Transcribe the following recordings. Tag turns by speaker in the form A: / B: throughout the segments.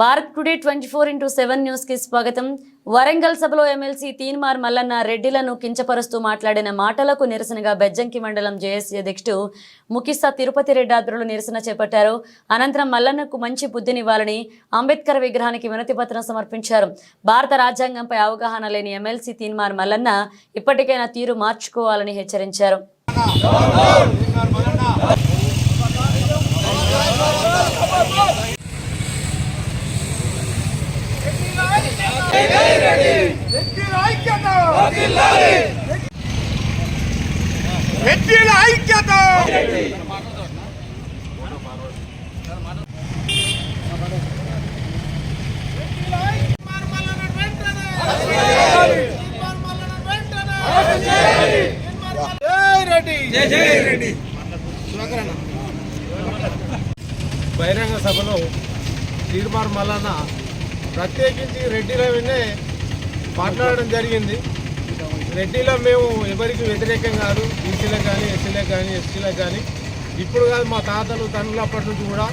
A: Bharat today twenty four into seven న్యూస్కి స్వాగతం. వరంగల్ సభలో ఎమ్మెల్సీ తీన్మార్ మల్లన్న రెడ్డిలను కించపరుస్తూ మాట్లాడిన మాటలకు నిరసనగా బెజ్జంకి మండలం జేఏసీ అధ్యక్షుడు ముకిస్తా తిరుపతి రెడ్డి ఆధ్వర్యంలో నిరసన చేపట్టారు. అనంతరం మల్లన్నకు మంచి బుద్ధినివ్వాలని అంబేద్కర్ విగ్రహానికి వినతి పత్రం సమర్పించారు. భారత రాజ్యాంగంపై అవగాహన లేని ఎమ్మెల్సీ తీన్మార్ మల్లన్న ఇప్పటికైనా తీరు మార్చుకోవాలని హెచ్చరించారు.
B: ఐక్యత! ఐక్యత బహిరంగ సభలో తీర్మార్ మల్లన్న ప్రత్యేకించి రెడ్డి రవినే మాట్లాడడం జరిగింది. రెడ్డిలో మేము ఎవరికి వ్యతిరేకం కాదు బీసీలకు కానీ ఎస్సీలకు కానీ ఎస్టీలకు కానీ. ఇప్పుడు కాదు మా తాతలు తండ్రులు అప్పటి నుంచి కూడా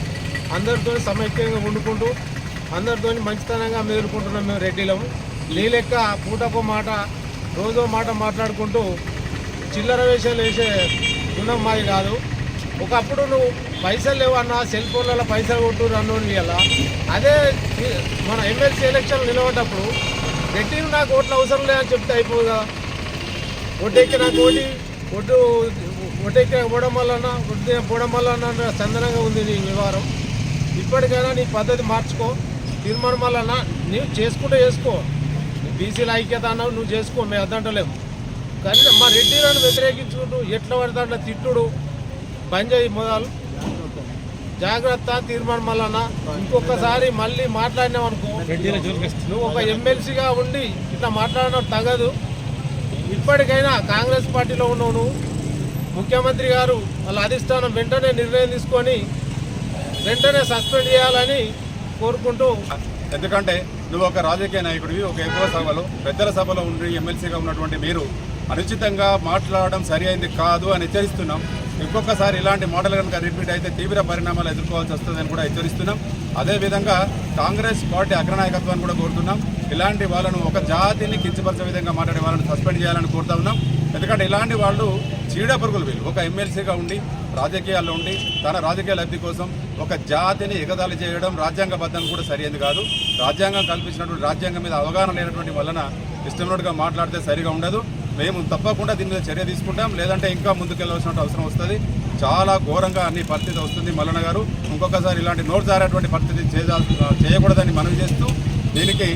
B: అందరితో సమైక్యంగా వండుకుంటూ అందరితో మంచితనంగా మేలుకుంటున్నాం మేము రెడ్డిలము లీలెక్క పూటకో మాట రోజో మాట మాట్లాడుకుంటూ చిల్లర వేషాలు వేసే గుణం మాది కాదు. ఒకప్పుడు నువ్వు పైసలు లేవన్నా సెల్ ఫోన్లలో పైసలు కొట్టు రన్ను అదే మన ఎమ్మెల్సీ ఎలక్షన్ నిలబడ్డప్పుడు రెడ్డిలు నాకు ఓట్లు అవసరం లేదని చెప్తే అయిపోదు కదా ఒడ్డెక్కి నాకు ఓటి ఒడ్డు ఒడ్డెక్కి పోవడం వలన ఒడ్డు పోవడం వలన చందనంగా ఉంది నీ వ్యవహారం. ఇప్పటికైనా నీ పద్ధతి మార్చుకో. తీర్మానం వలన నీవు చేసుకుంటే చేసుకో. బీసీల ఐక్యత అన్నావు నువ్వు చేసుకో మేము అద్దంటలేము. కానీ మా రెడ్డిలను వ్యతిరేకించుకుంటూ ఎట్లా పడితే అట్లా తిట్టుడు? బంద్ చేయి మొదలు. జాగ్రత్త తీర్మానం వలన ఇంకొకసారి మళ్ళీ మాట్లాడినావు అనుకో నువ్వు ఒక ఎమ్మెల్సీగా ఉండి ఇట్లా మాట్లాడడం తగదు. ఇప్పటికైనా కాంగ్రెస్ పార్టీలో ఉన్నాను ముఖ్యమంత్రి గారు వాళ్ళ అధిష్టానం వెంటనే నిర్ణయం తీసుకొని వెంటనే సస్పెండ్ చేయాలని కోరుకుంటూ
C: ఎందుకంటే నువ్వు ఒక రాజకీయ నాయకుడివి ఒక ఎక్కువ సభలో పెద్దల సభలో ఉండి ఎమ్మెల్సీగా ఉన్నటువంటి మీరు అనుచితంగా మాట్లాడడం సరి కాదు అని హెచ్చరిస్తున్నాం. ఇంకొకసారి ఇలాంటి మాటలు కనుక రిపీట్ అయితే తీవ్ర పరిణామాలు ఎదుర్కోవాల్సి వస్తుందని కూడా హెచ్చరిస్తున్నాం. అదేవిధంగా కాంగ్రెస్ పార్టీ అగ్రనాయకత్వాన్ని కూడా కోరుతున్నాం. ఇలాంటి వాళ్ళను ఒక జాతిని కించపరిచే విధంగా మాట్లాడే వాళ్ళని సస్పెండ్ చేయాలని కోరుతా ఉన్నాం. ఎందుకంటే ఇలాంటి వాళ్ళు చీడ పురుగులు వీళ్ళు. ఒక ఎమ్మెల్సీగా ఉండి రాజకీయాల్లో ఉండి తన రాజకీయ లబ్ధి కోసం ఒక జాతిని ఎగదాలి చేయడం రాజ్యాంగబద్ధం కూడా సరైనది కాదు. రాజ్యాంగం కల్పించినటువంటి రాజ్యాంగం మీద అవగాహన లేనటువంటి వలన ఇష్టమైనట్టుగా మాట్లాడితే సరిగా ఉండదు. మేము తప్పకుండా దీని మీద చర్య తీసుకుంటాం. లేదంటే ఇంకా ముందుకెళ్ళవలసిన అవసరం వస్తుంది. చాలా ఘోరంగా అన్ని పరిస్థితి వస్తుంది మల్లన్న గారు. ఇంకొకసారి ఇలాంటి నోటు జారేటువంటి పరిస్థితి చేయకూడదని మనవి చేస్తూ దీనికి